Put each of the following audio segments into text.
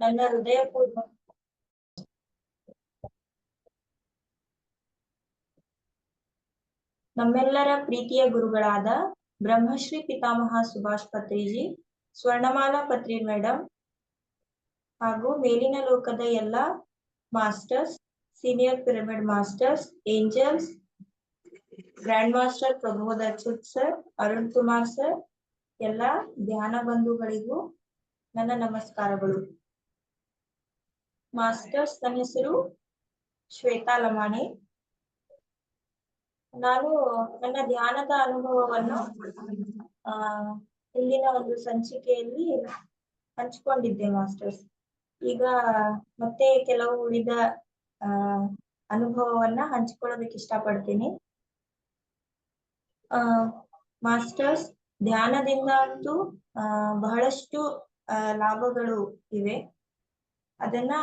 ನನ್ನ ಹೃದಯಪೂರ್ವ ನಮ್ಮೆಲ್ಲರ ಪ್ರೀತಿಯ ಗುರುಗಳಾದ ಬ್ರಹ್ಮಶ್ರೀ ಪಿತಾಮಹ ಸುಭಾಷ್ ಪತ್ರಿಜಿ, ಸ್ವರ್ಣಮಾಲಾ ಪತ್ರಿ ಮೇಡಮ್ ಹಾಗೂ ಮೇಲಿನ ಲೋಕದ ಎಲ್ಲ masters, senior pyramid masters, angels, grand master Prabodh Achyut sir, Arun Kumar sir, ಎಲ್ಲ ಧ್ಯಾನ ಬಂಧುಗಳಿಗೂ ನನ್ನ ನಮಸ್ಕಾರಗಳು. ಮಾಸ್ಟರ್ಸ್ ನನ್ನ ಹೆಸರು ಶ್ವೇತಾ ಲಮಾಣಿ ನಾನು ನನ್ನ ಧ್ಯಾನದ ಅನುಭವವನ್ನು ಆ ಹಿಂದಿನ ಒಂದು ಸಂಚಿಕೆಯಲ್ಲಿ ಹಂಚಿಕೊಂಡಿದ್ದೆ ಮಾಸ್ಟರ್ಸ್ ಈಗ ಮತ್ತೆ ಕೆಲವು ಉಳಿದ ಆ ಅನುಭವವನ್ನ ಹಂಚಿಕೊಳ್ಳೋದಕ್ಕೆ ಇಷ್ಟಪಡ್ತೀನಿ ಆ ಮಾಸ್ಟರ್ಸ್ ಧ್ಯಾನದಿಂದ ಅಂತೂ ಬಹಳಷ್ಟು ಲಾಭಗಳು ಇವೆ ಅದನ್ನ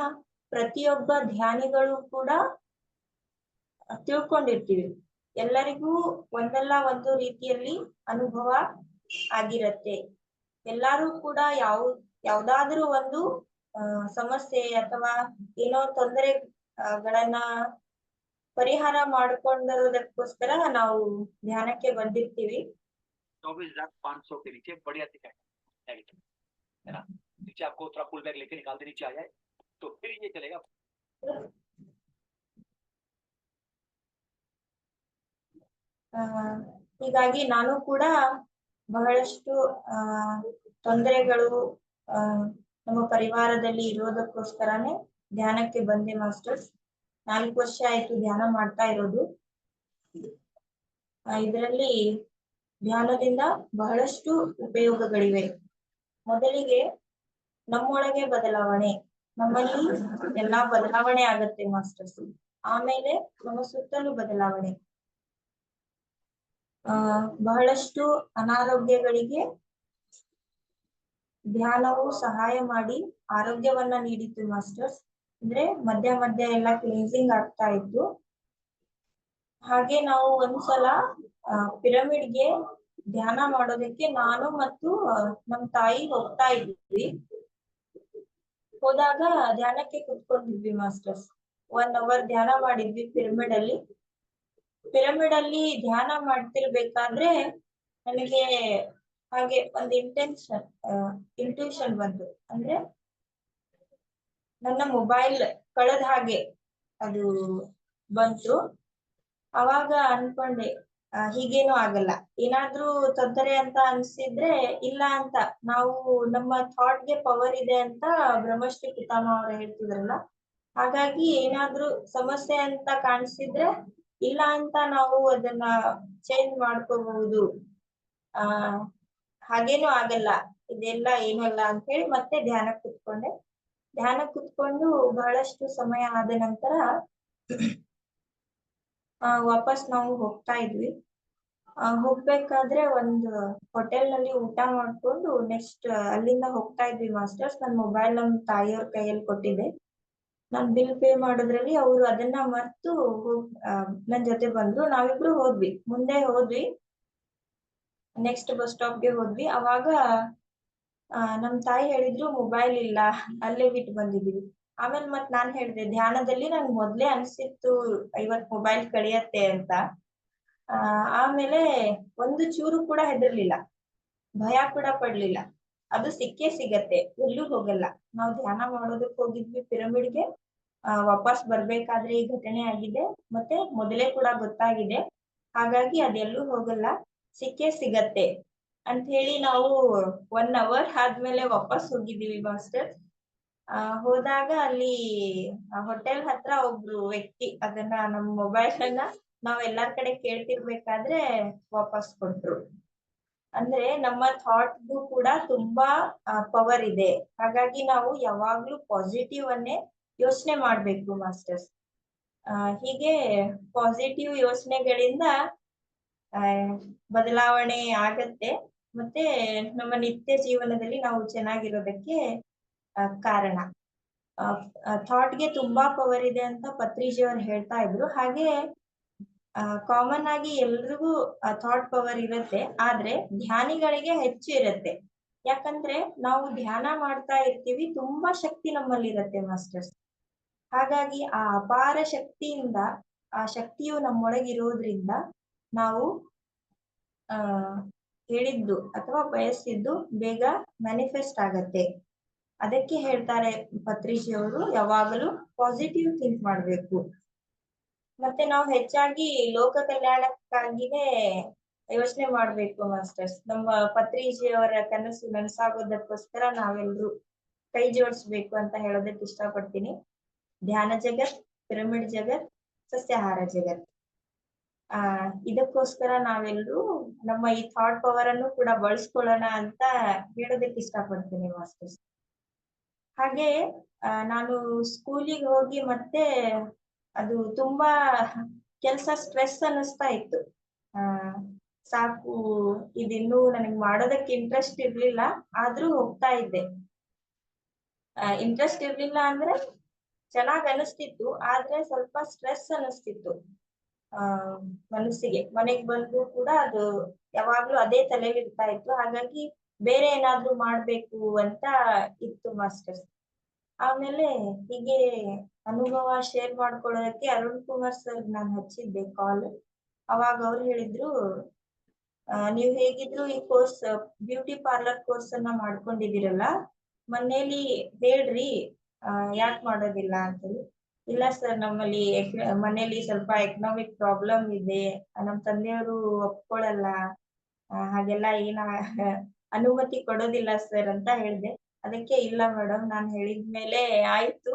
ಪ್ರತಿಯೊಬ್ಬ ಧ್ಯಾನಿಗಳು ಕೂಡ ತಿಳ್ಕೊಂಡಿರ್ತೀವಿ ಎಲ್ಲರಿಗೂ ಒಂದಲ್ಲ ಒಂದು ರೀತಿಯಲ್ಲಿ ಅನುಭವ ಆಗಿರತ್ತೆ ಎಲ್ಲಾರು ಕೂಡ ಯಾವ ಯಾವ್ದಾದ್ರೂ ಒಂದು ಆ ಸಮಸ್ಯೆ ಅಥವಾ ಏನೋ ತೊಂದರೆಗಳನ್ನ ಪರಿಹಾರ ಮಾಡ್ಕೊಂಡಿರೋದಕ್ಕೋಸ್ಕರ ನಾವು ಧ್ಯಾನಕ್ಕೆ ಬಂದಿರ್ತೀವಿ चौबीस हजार पाँच सौ के नीचे बढ़िया दिखाई नेगेटिव है ना नीचे आपको थोड़ा फुल बैग लेके निकाल दे नीचे आ जाए तो फिर ये चलेगा ಆ ಹೀಗಾಗಿ ನಾನು ಕೂಡ ಬಹಳಷ್ಟು ಆ ತೊಂದರೆಗಳು ಆ ನಮ್ಮ ಪರಿವಾರದಲ್ಲಿ ಇರೋದಕ್ಕೋಸ್ಕರನೇ ಧ್ಯಾನಕ್ಕೆ ಬಂದೆ ಮಾಸ್ಟರ್ಸ್ ನಾಲ್ಕು ವರ್ಷ ಆಯ್ತು ಧ್ಯಾನ ಮಾಡ್ತಾ ಇರೋದು ಆ ಇದರಲ್ಲಿ ಧ್ಯಾನದಿಂದ ಬಹಳಷ್ಟು ಉಪಯೋಗಗಳಿವೆ ಮೊದಲಿಗೆ ನಮ್ಮೊಳಗೆ ಬದಲಾವಣೆ ನಮ್ಮಲ್ಲಿ ಎಲ್ಲಾ ಬದಲಾವಣೆ ಆಗತ್ತೆ ಮಾಸ್ಟರ್ಸ್. ಆಮೇಲೆ ನಮ್ಮ ಸುತ್ತಲೂ ಬದಲಾವಣೆ. ಆ, ಬಹಳಷ್ಟು ಅನಾರೋಗ್ಯಗಳಿಗೆ ಧ್ಯಾನವು ಸಹಾಯ ಮಾಡಿ ಆರೋಗ್ಯವನ್ನ ನೀಡಿತ್ತು ಮಾಸ್ಟರ್ಸ್. ಅಂದ್ರೆ ಮಧ್ಯ ಮಧ್ಯ ಎಲ್ಲ ಕ್ಲೀನ್ಸಿಂಗ್ ಆಗ್ತಾ ಇತ್ತು. ಹಾಗೆ ನಾವು ಒಂದ್ಸಲ ಪಿರಮಿಡ್ಗೆ ಧ್ಯಾನ ಮಾಡೋದಕ್ಕೆ ನಾನು ಮತ್ತು ನಮ್ ತಾಯಿ ಹೋಗ್ತಾ ಇದ್ವಿ. ಹೋದಾಗ ಧ್ಯಾನಕ್ಕೆ ಕುತ್ಕೊಂಡಿದ್ವಿ ಮಾಸ್ಟರ್ಸ್. ಒನ್ ಅವರ್ ಧ್ಯಾನ ಮಾಡಿದ್ವಿ ಪಿರಮಿಡ್ ಅಲ್ಲಿ. ಪಿರಮಿಡ್ ಅಲ್ಲಿ ಧ್ಯಾನ ಮಾಡ್ತಿರ್ಬೇಕಾದ್ರೆ ನನಗೆ ಹಾಗೆ ಒಂದು ಇಂಟೆನ್ಷನ್ ಇಂಟ್ಯೂಷನ್ ಬಂತು. ಅಂದ್ರೆ ನನ್ನ ಮೊಬೈಲ್ ಕಳೆದ ಹಾಗೆ ಅದು ಬಂತು. ಅವಾಗ ಅನ್ಕೊಂಡೆ ಹೀಗೇನು ಆಗಲ್ಲ. ಏನಾದ್ರೂ ತೊಂದರೆ ಅಂತ ಅನ್ಸಿದ್ರೆ ಇಲ್ಲ ಅಂತ. ನಾವು ನಮ್ಮ ಥಾಟ್ಗೆ ಪವರ್ ಇದೆ ಅಂತ ಬ್ರಹ್ಮಶ್ರೀ ಪಿತಾಮಹ ಅವರು ಹೇಳ್ತಿದ್ರಲ್ಲ. ಹಾಗಾಗಿ ಏನಾದ್ರೂ ಸಮಸ್ಯೆ ಅಂತ ಕಾಣಿಸಿದ್ರೆ ಇಲ್ಲ ಅಂತ ನಾವು ಅದನ್ನ ಚೇಂಜ್ ಮಾಡ್ಕೋಬಹುದು. ಆ, ಹಾಗೇನು ಆಗಲ್ಲ. ಇದೆಲ್ಲ ಏನಲ್ಲ ಅಂತ ಹೇಳಿ ಮತ್ತೆ ಧ್ಯಾನ ಕುತ್ಕೊಂಡೆ. ಧ್ಯಾನ ಕುತ್ಕೊಂಡು ಬಹಳಷ್ಟು ಸಮಯ ಆದ ನಂತರ ವಾಪಸ್ ನಾವು ಹೋಗ್ತಾ ಇದ್ವಿ. ಹೋಗ್ಬೇಕಾದ್ರೆ ಒಂದು ಹೋಟೆಲ್ನಲ್ಲಿ ಊಟ ಮಾಡ್ಕೊಂಡು ನೆಕ್ಸ್ಟ್, ಅಲ್ಲಿಂದ ಹೋಗ್ತಾ ಇದ್ವಿ ಮಾಸ್ಟರ್ಸ್. ನನ್ನ ಮೊಬೈಲ್ ನಮ್ ತಾಯಿಯವ್ರ ಕೈಯಲ್ಲಿ ಕೊಟ್ಟಿದೆ. ನಾನ್ ಬಿಲ್ ಪೇ ಮಾಡೋದ್ರಲ್ಲಿ ಅವ್ರು ಅದನ್ನ ಮರ್ತು ನನ್ ಜೊತೆ ಬಂದ್ರು. ನಾವಿಬ್ರು ಹೋದ್ವಿ. ಮುಂದೆ ಹೋದ್ವಿ. ನೆಕ್ಸ್ಟ್ ಬಸ್ ಸ್ಟಾಪ್ಗೆ ಹೋದ್ವಿ. ಅವಾಗ ನಮ್ ತಾಯಿ ಹೇಳಿದ್ರು, ಮೊಬೈಲ್ ಇಲ್ಲ. ಅಲ್ಲೇ ಬಿಟ್ಟು ಬಂದಿದೀವಿ ಆಮೇಲೆ ಮತ್ ನಾನ್ ಹೇಳ್ದೆ, ಧ್ಯಾನದಲ್ಲಿ ನಂಗ್ ಮೊದ್ಲೇ ಅನ್ಸಿತ್ತು ಇವತ್ ಮೊಬೈಲ್ ಕಳಿಯತ್ತೆ ಅಂತ. ಆ, ಆಮೇಲೆ ಒಂದು ಚೂರು ಕೂಡ ಹೆದರ್ಲಿಲ್ಲ. ಭಯ ಕೂಡ ಪಡ್ಲಿಲ್ಲ. ಅದು ಸಿಕ್ಕೇ ಸಿಗತ್ತೆ, ಎಲ್ಲೂ ಹೋಗಲ್ಲ. ನಾವು ಧ್ಯಾನ ಮಾಡೋದಕ್ ಹೋಗಿದ್ವಿ ಪಿರಮಿಡ್ಗೆ. ವಾಪಸ್ ಬರ್ಬೇಕಾದ್ರೆ ಈ ಘಟನೆ ಆಗಿದೆ, ಮತ್ತೆ ಮೊದಲೇ ಕೂಡ ಗೊತ್ತಾಗಿದೆ. ಹಾಗಾಗಿ ಅದೆಲ್ಲೂ ಹೋಗಲ್ಲ, ಸಿಕ್ಕೇ ಸಿಗತ್ತೆ. ಅಂತ ಹೇಳಿ ನಾವು ಒನ್ ಅವರ್ ಆದ್ಮೇಲೆ ವಾಪಸ್ ಹೋಗಿದ್ದೀವಿ ಮಾಸ್ಟರ್. ಹೋದಾಗ ಅಲ್ಲಿ ಹೋಟೆಲ್ ಹತ್ರ ಒಬ್ರು ವ್ಯಕ್ತಿ ಅದನ್ನ ನಮ್ ಮೊಬೈಲ್ ನಾವ್ ಎಲ್ಲಾರ್ ಕಡೆ ಕೇಳ್ತಿರ್ಬೇಕಾದ್ರೆ ವಾಪಸ್ ಕೊಟ್ರು. ಅಂದ್ರೆ ನಮ್ಮ ಥಾಟ್ಗೂ ಕೂಡ ತುಂಬಾ ಪವರ್ ಇದೆ. ಹಾಗಾಗಿ ನಾವು ಯಾವಾಗ್ಲೂ ಪಾಸಿಟಿವ್ ಅನ್ನೇ ಯೋಚನೆ ಮಾಡ್ಬೇಕು ಮಾಸ್ಟರ್ಸ್ ಹೀಗೆ ಪಾಸಿಟಿವ್ ಯೋಚನೆಗಳಿಂದ ಬದಲಾವಣೆ ಆಗತ್ತೆ. ಮತ್ತೆ ನಮ್ಮ ನಿತ್ಯ ಜೀವನದಲ್ಲಿ ನಾವು ಚೆನ್ನಾಗಿರೋದಕ್ಕೆ ಕಾರಣ. ಥಾಟ್ಗೆ ತುಂಬಾ ಪವರ್ ಇದೆ ಅಂತ ಪತ್ರಿಜಿ ಅವ್ರು ಹೇಳ್ತಾ ಇದ್ರು. ಹಾಗೆ ಕಾಮನ್ ಆಗಿ ಎಲ್ರಿಗೂ ಥಾಟ್ ಪವರ್ ಇರುತ್ತೆ. ಆದ್ರೆ, ಧ್ಯಾನಿಗಳಿಗೆ ಹೆಚ್ಚು ಇರುತ್ತೆ. ಯಾಕಂದ್ರೆ, ನಾವು ಧ್ಯಾನ ಮಾಡ್ತಾ ಇರ್ತೀವಿ, ತುಂಬಾ ಶಕ್ತಿ ನಮ್ಮಲ್ಲಿ ಇರುತ್ತೆ ಮಾಸ್ಟರ್ಸ್. ಹಾಗಾಗಿ, ಆ ಅಪಾರ ಶಕ್ತಿಯಿಂದ, ಆ ಶಕ್ತಿಯು ನಮ್ಮೊಳಗಿರೋದ್ರಿಂದ ನಾವು ಹೇಳಿದ್ದು ಅಥವಾ ಬಯಸಿದ್ದು ಬೇಗ ಮ್ಯಾನಿಫೆಸ್ಟ್ ಆಗತ್ತೆ. ಅದಕ್ಕೆ ಹೇಳ್ತಾರೆ ಪತ್ರಿಜಿ ಅವರು, ಯಾವಾಗಲೂ ಪಾಸಿಟಿವ್ ಥಿಂಕ್ ಮಾಡ್ಬೇಕು. ಮತ್ತೆ ನಾವು ಹೆಚ್ಚಾಗಿ ಲೋಕ ಕಲ್ಯಾಣಕ್ಕಾಗಿನೇ ಯೋಚನೆ ಮಾಡ್ಬೇಕು ಮಾಸ್ಟರ್ಸ್ ನಮ್ಮ ಪತ್ರಿಜಿ ಅವರ ಕನಸು ನನಸಾಗೋದಕ್ಕೋಸ್ಕರ ನಾವೆಲ್ಲರೂ ಕೈ ಜೋಡಿಸ್ಬೇಕು ಅಂತ ಹೇಳೋದಕ್ಕೆ ಇಷ್ಟಪಡ್ತೀನಿ. ಧ್ಯಾನ ಜಗತ್, ಪಿರಮಿಡ್ ಜಗತ್, ಸಸ್ಯಾಹಾರ ಜಗತ್. ಆ, ಇದಕ್ಕೋಸ್ಕರ ನಾವೆಲ್ಲರೂ ನಮ್ಮ ಈ ಥಾಟ್ ಪವರ್ ಅನ್ನು ಕೂಡ ಬಳಸ್ಕೊಳ್ಳೋಣ ಅಂತ ಹೇಳೋದಕ್ಕೆ ಇಷ್ಟಪಡ್ತೀನಿ ಮಾಸ್ಟರ್ಸ್ ಹಾಗೆ ನಾನು ಸ್ಕೂಲಿಗೆ ಹೋಗಿ ಮತ್ತೆ ಅದು ತುಂಬಾ ಕೆಲಸ ಸ್ಟ್ರೆಸ್ ಅನ್ನಿಸ್ತಾ ಇತ್ತು. ಆ, ಸಾಕು, ಇದಿನ್ನೂ ನನಗೆ ಮಾಡೋದಕ್ಕೆ ಇಂಟ್ರೆಸ್ಟ್ ಇರ್ಲಿಲ್ಲ, ಆದ್ರೂ ಹೋಗ್ತಾ ಇದ್ದೆ. ಇಂಟ್ರೆಸ್ಟ್ ಇರ್ಲಿಲ್ಲ ಅಂದ್ರೆ ಚೆನ್ನಾಗ್ ಅನಿಸ್ತಿತ್ತು ಆದ್ರೆ ಸ್ವಲ್ಪ ಸ್ಟ್ರೆಸ್ ಅನ್ನಿಸ್ತಿತ್ತು, ಆ, ಮನಸ್ಸಿಗೆ. ಮನೆಗ್ ಬಂದು ಕೂಡ ಅದು ಯಾವಾಗ್ಲೂ ಅದೇ ತಲೆಯಲ್ಲಿ ಇರ್ತಾ ಇತ್ತು. ಹಾಗಾಗಿ ಬೇರೆ ಏನಾದ್ರು ಮಾಡ್ಬೇಕು ಅಂತ ಇತ್ತು ಮಾಸ್ಟರ್ಸ್ ಆಮೇಲೆ ಹೀಗೆ ಅನುಭವ ಶೇರ್ ಮಾಡ್ಕೊಳ್ಳೋದಕ್ಕೆ ಅರುಣ್ ಕುಮಾರ್ ಸರ್ ನಾನು ಹಚ್ಚಿದ್ದೆ ಕಾಲ್ ಅವಾಗ ಅವ್ರು ಹೇಳಿದ್ರು ನೀವು ಹೇಗಿದ್ರು ಈ ಕೋರ್ಸ್ ಬ್ಯೂಟಿ ಪಾರ್ಲರ್ ಕೋರ್ಸ್ ಅನ್ನ ಮಾಡ್ಕೊಂಡಿದಿರಲ್ಲ ಮನೇಲಿ ಹೇಳ್ರಿ ಯಾಕೆ ಮಾಡೋದಿಲ್ಲ ಅಂತೇಳಿ. ಇಲ್ಲ ಸರ್ ನಮ್ಮಲ್ಲಿ ಮನೇಲಿ ಸ್ವಲ್ಪ ಎಕನಾಮಿಕ್ ಪ್ರಾಬ್ಲಮ್ ಇದೆ. ನಮ್ ತಂದೆಯವರು ಒಪ್ಕೊಳ್ಳಲ್ಲ ಹಾಗೆಲ್ಲ ಏನ ಅನುಮತಿ ಕೊಡೋದಿಲ್ಲ ಸರ್ ಅಂತ ಹೇಳ್ದೆ. ಅದಕ್ಕೆ ಇಲ್ಲ ಮೇಡಮ್ ನಾನ್ ಹೇಳಿದ್ಮೇಲೆ ಆಯ್ತು.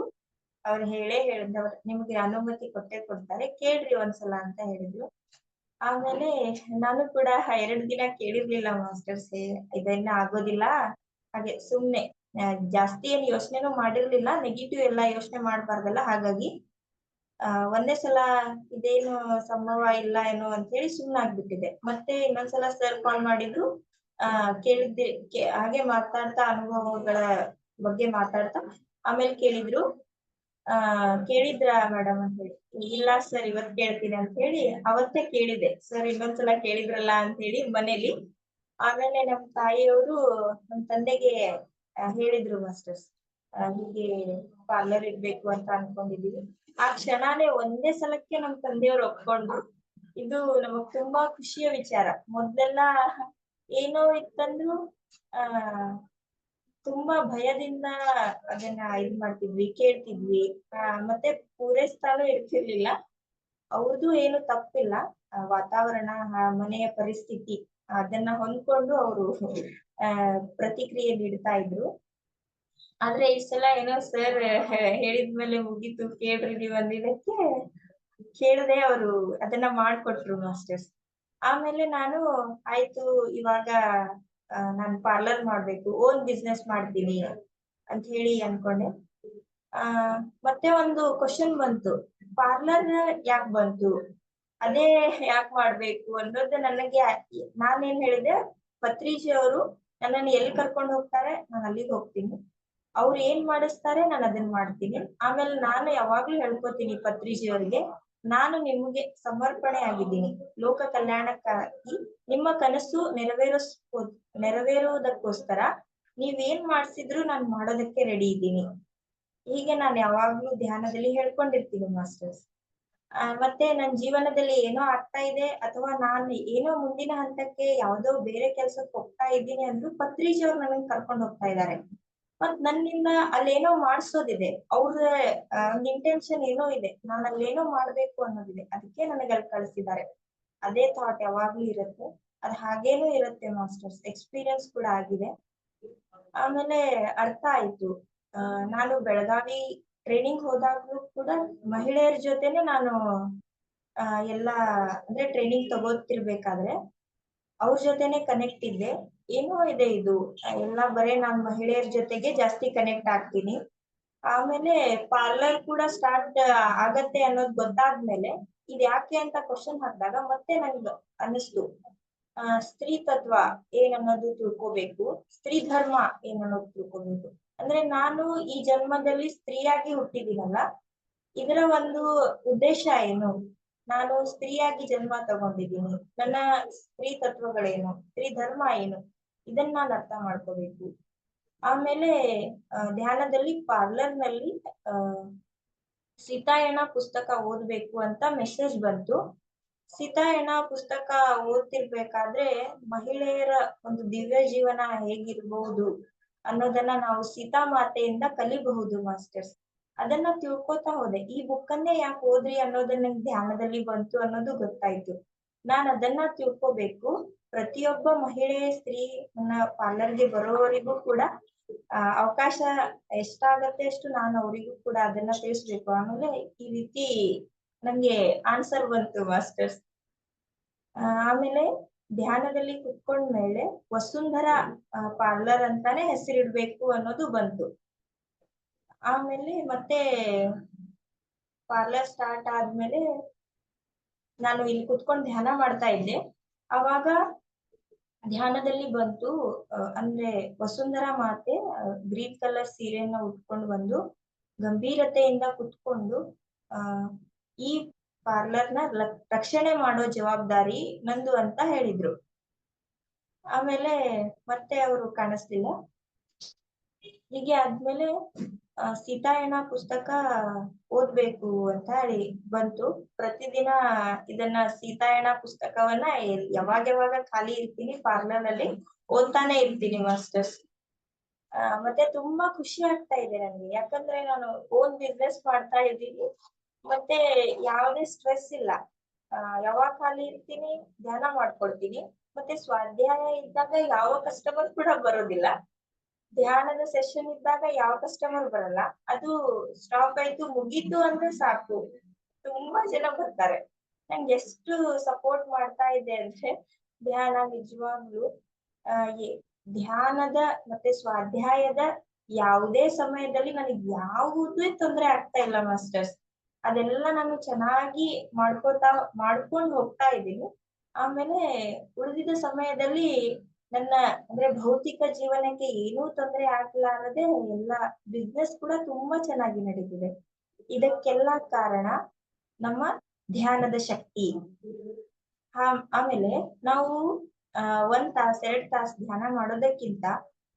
ಅವ್ರು ಹೇಳೇ ಹೇಳಿದವ್ರು, ನಿಮ್ಗೆ ಅನುಮತಿ ಕೊಟ್ಟೆ ಕೊಡ್ತಾರೆ. ಕೇಳ್ರಿ ಒಂದ್ಸಲ ಅಂತ ಹೇಳಿದ್ರು. ಆಮೇಲೆ ನಾನು ಕೂಡ ಎರಡ್ ದಿನ ಕೇಳಿರ್ಲಿಲ್ಲ ಮಾಸ್ಟರ್ಸ್ ಇದನ್ನ ಆಗೋದಿಲ್ಲ. ಹಾಗೆ ಸುಮ್ನೆ ಜಾಸ್ತಿ ಏನ್ ಯೋಚನೆನೂ ಮಾಡಿರ್ಲಿಲ್ಲ. ನೆಗೆಟಿವ್ ಎಲ್ಲ ಯೋಚನೆ ಮಾಡ್ಬಾರ್ದಲ್ಲ, ಹಾಗಾಗಿ ಒಂದೇ ಸಲ ಇದೇನು ಸಂಭವ ಇಲ್ಲ ಏನೋ ಅಂತ ಹೇಳಿ ಸುಮ್ನಾಗ್ಬಿಟ್ಟಿದೆ. ಮತ್ತೆ ಇನ್ನೊಂದ್ಸಲ ಸರ್ ಕಾಲ್ ಮಾಡಿದ್ರು. ಆ, ಕೇಳಿದ್ದೆ ಹಾಗೆ ಮಾತಾಡ್ತಾ ಅನುಭವಗಳ ಬಗ್ಗೆ ಮಾತಾಡ್ತಾ, ಆಮೇಲೆ ಕೇಳಿದ್ರು. ಆ, ಕೇಳಿದ್ರ ಮೇಡಮ್ ಅಂತ ಹೇಳಿ. ಇಲ್ಲ ಸರ್, ಇವತ್ ಕೇಳ್ತೀನಿ ಅಂತ ಹೇಳಿ ಅವತ್ತೇ ಕೇಳಿದೆ. ಸರ್, ಇನ್ನೊಂದ್ಸಲ ಕೇಳಿದ್ರಲ್ಲ ಅಂತ ಹೇಳಿ ಮನೇಲಿ. ಆಮೇಲೆ ನಮ್ ತಾಯಿಯವರು ನಮ್ ತಂದೆಗೆ ಹೇಳಿದ್ರು ಮಾಸ್ಟರ್ಸ್. ಹೀಗೆ ಪಾರ್ಲರ್ ಇಡ್ಬೇಕು ಅಂತ ಅನ್ಕೊಂಡಿದೀವಿ. ಆ ಕ್ಷಣನೇ ಒಂದೇ ಸಲಕ್ಕೆ ನಮ್ ತಂದೆಯವ್ರು ಒಪ್ಕೊಂಡ್ರು. ಇದು ನಮಗ್ ತುಂಬಾ ಖುಷಿಯ ವಿಚಾರ. ಮೊದ್ಲೆಲ್ಲ ಏನೋ ಇತ್ತಂದ್ರು, ಆ, ತುಂಬಾ ಭಯದಿಂದ ಅದನ್ನ ಇದ್ ಮಾಡ್ತಿದ್ವಿ, ಕೇಳ್ತಿದ್ವಿ. ಆ, ಮತ್ತೆ ಪೂರೈಸ್ತಾನು ಇರ್ತಿರ್ಲಿಲ್ಲ. ಅವ್ರದ್ದು ಏನು ತಪ್ಪಿಲ್ಲ. ವಾತಾವರಣ ಮನೆಯ ಪರಿಸ್ಥಿತಿ, ಅದನ್ನ ಹೊಂದ್ಕೊಂಡು ಅವರು, ಆ, ಪ್ರತಿಕ್ರಿಯೆ ನೀಡ್ತಾ ಇದ್ರು. ಆದ್ರೆ ಈ ಏನೋ ಸರ್ ಹೇಳಿದ್ಮೇಲೆ ಮುಗೀತು, ಕೇಳ್ರಿ ನೀವು ಅಂದಿದ್ದಕ್ಕೆ ಕೇಳದೆ ಅವರು ಅದನ್ನ ಮಾಡ್ಕೊಟ್ರು ಮಾಸ್ಟರ್ಸ್ ಆಮೇಲೆ ನಾನು ಆಯ್ತು ಇವಾಗ ನಾನು ಪಾರ್ಲರ್ ಮಾಡ್ಬೇಕು ಓನ್ ಬಿಸ್ನೆಸ್ ಮಾಡ್ತೀನಿ ಅಂತ ಹೇಳಿ ಅನ್ಕೊಂಡೆ. ಆ, ಮತ್ತೆ ಒಂದು ಕ್ವಶನ್ ಬಂತು. ಪಾರ್ಲರ್ ಯಾಕೆ ಬಂತು? ಅದೇ ಯಾಕೆ ಮಾಡ್ಬೇಕು ಅನ್ನೋದು ನನಗೆ, ನಾನೇನ್ ಹೇಳಿದೆ, ಪತ್ರಿಜಿ ಅವರು ನನ್ನನ್ನು ಎಲ್ಲಿ ಕರ್ಕೊಂಡು ಹೋಗ್ತಾರೆ, ನಾನು ಅಲ್ಲಿಗೆ ಹೋಗ್ತೀನಿ. ಅವ್ರು ಏನ್ ಮಾಡಿಸ್ತಾರೆ, ನಾನು ಅದನ್ನ ಮಾಡ್ತೀನಿ. ಆಮೇಲೆ ನಾನು ಯಾವಾಗ್ಲೂ ಹೇಳ್ಕೊತೀನಿ ಪತ್ರಿಜಿ ಅವ್ರಿಗೆ ನಾನು ನಿಮಗೆ ಸಮರ್ಪಣೆ ಆಗಿದ್ದೀನಿ ಲೋಕ ಕಲ್ಯಾಣಕ್ಕಾಗಿ ನಿಮ್ಮ ಕನಸು ನೆರವೇರಿಸ್ಕೋ, ನೆರವೇರುವುದಕ್ಕೋಸ್ಕರ ನೀವೇನ್ ಮಾಡ್ಸಿದ್ರು ನಾನು ಮಾಡೋದಕ್ಕೆ ರೆಡಿ ಇದ್ದೀನಿ. ಹೀಗೆ ನಾನು ಯಾವಾಗ್ಲೂ ಧ್ಯಾನದಲ್ಲಿ ಹೇಳ್ಕೊಂಡಿರ್ತೀನಿ ಮಾಸ್ಟರ್ಸ್. ಮತ್ತೆ ನನ್ನ ಜೀವನದಲ್ಲಿ ಏನೋ ಆಗ್ತಾ ಇದೆ ಅಥವಾ ನಾನು ಏನೋ ಮುಂದಿನ ಹಂತಕ್ಕೆ ಯಾವುದೋ ಬೇರೆ ಕೆಲ್ಸಕ್ಕೆ ಹೋಗ್ತಾ ಇದ್ದೀನಿ ಅಂದ್ರು ಪತ್ರಿಜಿ ಅವ್ರು ನನಗೆ ಕರ್ಕೊಂಡು ಹೋಗ್ತಾ ಇದ್ದಾರೆ. ಮತ್ ನನ್ನಿಂದ ಅಲ್ಲೇನೋ ಮಾಡ್ಸೋದಿದೆ. ಅವ್ರ ಒಂದ್ ಇಂಟೆನ್ಷನ್ ಏನೋ ಇದೆ. ನಾನು ಅಲ್ಲೇನೋ ಮಾಡ್ಬೇಕು ಅನ್ನೋದಿದೆ. ಅದಕ್ಕೆ ನನಗೆ ಅಲ್ಲಿ ಕಳಿಸಿದ್ದಾರೆ ಅದೇ ಥಾಟ್ ಯಾವಾಗ್ಲೂ ಇರುತ್ತೆ. ಅದ್ ಹಾಗೇನೂ ಇರುತ್ತೆ ಮಾಸ್ಟರ್ಸ್ ಎಕ್ಸ್ಪೀರಿಯನ್ಸ್ ಕೂಡ ಆಗಿದೆ. ಆಮೇಲೆ ಅರ್ಥ ಆಯ್ತು. ನಾನು ಬೆಳಗಾವಿ ಟ್ರೈನಿಂಗ್ ಹೋದಾಗ್ಲೂ ಕೂಡ ಮಹಿಳೆಯರ ಜೊತೆನೆ ನಾನು ಎಲ್ಲಾ, ಅಂದ್ರೆ ಟ್ರೈನಿಂಗ್ ತಗೋತಿರ್ಬೇಕಾದ್ರೆ ಅವ್ರ ಜೊತೆನೆ ಕನೆಕ್ಟ್ ಇದ್ದೆ. ಏನೋ ಇದೆ ಇದು. ಎಲ್ಲ ಬರೀ ನಾನ್ ಮಹಿಳೆಯರ ಜೊತೆಗೆ ಜಾಸ್ತಿ ಕನೆಕ್ಟ್ ಆಗ್ತೀನಿ. ಆಮೇಲೆ ಪಾರ್ಲರ್ ಕೂಡ ಸ್ಟಾರ್ಟ್ ಆಗತ್ತೆ ಅನ್ನೋದು ಗೊತ್ತಾದ್ಮೇಲೆ ಇದ್ ಯಾಕೆ ಅಂತ ಕ್ವಶನ್ ಹಾಕಿದಾಗ ಮತ್ತೆ ನನ್ಗೆ ಅನಿಸ್ತು ಸ್ತ್ರೀ ತತ್ವ ಏನನ್ನೋದು ತಿಳ್ಕೊಬೇಕು, ಸ್ತ್ರೀ ಧರ್ಮ ಏನನ್ನೋದು ತಿಳ್ಕೋಬೇಕು. ಅಂದ್ರೆ ನಾನು ಈ ಜನ್ಮದಲ್ಲಿ ಸ್ತ್ರೀಯಾಗಿ ಹುಟ್ಟಿದೀನಲ್ಲ ಇದರ ಒಂದು ಉದ್ದೇಶ ಏನು? ನಾನು ಸ್ತ್ರೀಯಾಗಿ ಜನ್ಮ ತಗೊಂಡಿದ್ದೀನಿ. ನನ್ನ ಸ್ತ್ರೀ ತತ್ವಗಳೇನು? ಸ್ತ್ರೀ ಧರ್ಮ ಏನು? ಇದನ್ನ ನಾನು ಅರ್ಥ ಮಾಡ್ಕೋಬೇಕು. ಆಮೇಲೆ ಧ್ಯಾನದಲ್ಲಿ ಪಾರ್ಲರ್ನಲ್ಲಿ ಸೀತಾಯಣ ಪುಸ್ತಕ ಓದ್ಬೇಕು ಅಂತ ಮೆಸೇಜ್ ಬಂತು. ಸೀತಾಯಣ ಪುಸ್ತಕ ಓದ್ತಿರ್ಬೇಕಾದ್ರೆ ಮಹಿಳೆಯರ ಒಂದು ದಿವ್ಯ ಜೀವನ ಹೇಗಿರ್ಬಹುದು ಅನ್ನೋದನ್ನ ನಾವು ಸೀತಾ ಮಾತೆಯಿಂದ ಕಲಿಬಹುದು ಮಾಸ್ಟರ್ಸ್ ಅದನ್ನ ತಿಳ್ಕೊತಾ ಹೋದೆ. ಈ ಬುಕ್ಕನ್ನೇ ಯಾಕೆ ಓದ್ರಿ ಅನ್ನೋದನ್ನ ಧ್ಯಾನದಲ್ಲಿ ಬಂತು ಅನ್ನೋದು ಗೊತ್ತಾಯ್ತು. ನಾನ್ ಅದನ್ನ ತಿಳ್ಕೊಬೇಕು. ಪ್ರತಿಯೊಬ್ಬ ಮಹಿಳೆ, ಸ್ತ್ರೀ ಪಾರ್ಲರ್ಗೆ ಬರೋವರಿಗೂ ಕೂಡ ಅವಕಾಶ ಎಷ್ಟಾಗತ್ತೆ ಅಷ್ಟು ನಾನು ಅವರಿಗೂ ಕೂಡ ಅದನ್ನ ತಿಳಿಸ್ಬೇಕು. ಆಮೇಲೆ ಈ ರೀತಿ ನಂಗೆ ಆನ್ಸರ್ ಬಂತು ಮಾಸ್ಟರ್ಸ್ ಆಮೇಲೆ ಧ್ಯಾನದಲ್ಲಿ ಕುತ್ಕೊಂಡ್ಮೇಲೆ ವಸುಂಧರ ಪಾರ್ಲರ್ ಅಂತಾನೆ ಹೆಸರಿಡ್ಬೇಕು ಅನ್ನೋದು ಬಂತು. ಆಮೇಲೆ ಮತ್ತೆ ಪಾರ್ಲರ್ ಸ್ಟಾರ್ಟ್ ಆದ್ಮೇಲೆ ನಾನು ಇಲ್ಲಿ ಕುತ್ಕೊಂಡು ಧ್ಯಾನ ಮಾಡ್ತಾ ಇದ್ದೆ. ಅವಾಗ ಧ್ಯಾನದಲ್ಲಿ ಬಂತು ಅಂದ್ರೆ ವಸುಂಧರಾ ಮಾತೆ ಗ್ರೀನ್ ಕಲರ್ ಸೀರೆಯನ್ನ ಉಟ್ಕೊಂಡು ಬಂದು, ಗಂಭೀರತೆಯಿಂದ ಕುತ್ಕೊಂಡು ಆ ಈ ಪಾರ್ಲರ್ನ ರಕ್ಷಣೆ ಮಾಡೋ ಜವಾಬ್ದಾರಿ ನಂದು ಅಂತ ಹೇಳಿದ್ರು. ಆಮೇಲೆ ಮತ್ತೆ ಅವರು ಕಾಣಿಸ್ಲಿಲ್ಲ. ಹೀಗೆ ಆದ್ಮೇಲೆ ಸೀತಾಯಣ ಪುಸ್ತಕ ಓದ್ಬೇಕು ಅಂತ ಹೇಳಿ ಬಂತು. ಪ್ರತಿದಿನ ಇದನ್ನ ಸೀತಾಯಣ ಪುಸ್ತಕವನ್ನ ಯಾವಾಗ ಯಾವಾಗ ಖಾಲಿ ಇರ್ತೀನಿ ಪಾರ್ಲರ್ ಅಲ್ಲಿ ಓದ್ತಾನೆ ಇರ್ತೀನಿ ಮಾಸ್ಟರ್ಸ್ ಮತ್ತೆ ತುಂಬಾ ಖುಷಿ ಆಗ್ತಾ ಇದೆ ನನಗೆ ಯಾಕಂದ್ರೆ ನಾನು ಓನ್ ಬಿಸ್ನೆಸ್ ಮಾಡ್ತಾ ಇದ್ದೀನಿ. ಮತ್ತೆ ಯಾವುದೇ ಸ್ಟ್ರೆಸ್ ಇಲ್ಲ. ಯಾವಾಗ ಖಾಲಿ ಇರ್ತೀನಿ? ಧ್ಯಾನ ಮಾಡ್ಕೊಳ್ತೀನಿ. ಮತ್ತೆ ಸ್ವಾಧ್ಯಾಯ ಇದ್ದಾಗ ಯಾವ ಕಸ್ಟಮರ್ ಕೂಡ ಬರೋದಿಲ್ಲ. ಧ್ಯಾನದ ಸೆಷನ್ ಇದ್ದಾಗ ಯಾವ ಕಸ್ಟಮರ್ ಬರಲ್ಲ. ಅದು ಸ್ಟಾಪ್ ಆಯ್ತು, ಮುಗೀತು ಅಂದ್ರೆ ಸಾಕು. ತುಂಬಾ ಜನ ಬರ್ತಾರೆ. ನಂಗೆ ಎಷ್ಟು ಸಪೋರ್ಟ್ ಮಾಡ್ತಾ ಇದೆ ಅಂದ್ರೆ, ಧ್ಯಾನ ನಿಜವಾಗ್ಲು ಧ್ಯಾನದ ಮತ್ತೆ ಸ್ವಾಧ್ಯಾಯದ ಯಾವುದೇ ಸಮಯದಲ್ಲಿ ನನಗೆ ಯಾವುದೇ ತೊಂದರೆ ಆಗ್ತಾ ಇಲ್ಲ ಮಾಸ್ಟರ್ಸ್ ಅದೆಲ್ಲ ನಾನು ಚೆನ್ನಾಗಿ ಮಾಡ್ಕೋತಾ, ಮಾಡ್ಕೊಂಡು ಹೋಗ್ತಾ ಇದ್ದೀನಿ. ಆಮೇಲೆ ಉಳಿದಿದ್ದ ಸಮಯದಲ್ಲಿ ನನ್ನ ಅಂದ್ರೆ ಭೌತಿಕ ಜೀವನಕ್ಕೆ ಏನೂ ತೊಂದರೆ ಆಗ್ಲಾರದೆ ಎಲ್ಲ ಬಿಸ್ನೆಸ್ ಕೂಡ ತುಂಬಾ ಚೆನ್ನಾಗಿ ನಡೀತಿದೆ. ಇದಕ್ಕೆಲ್ಲ ಕಾರಣ ನಮ್ಮ ಧ್ಯಾನದ ಶಕ್ತಿ. ಆಮೇಲೆ ನಾವು ಒಂದ್ ತಾಸ್, ಎರಡ್ ತಾಸ್ ಧ್ಯಾನ ಮಾಡೋದಕ್ಕಿಂತ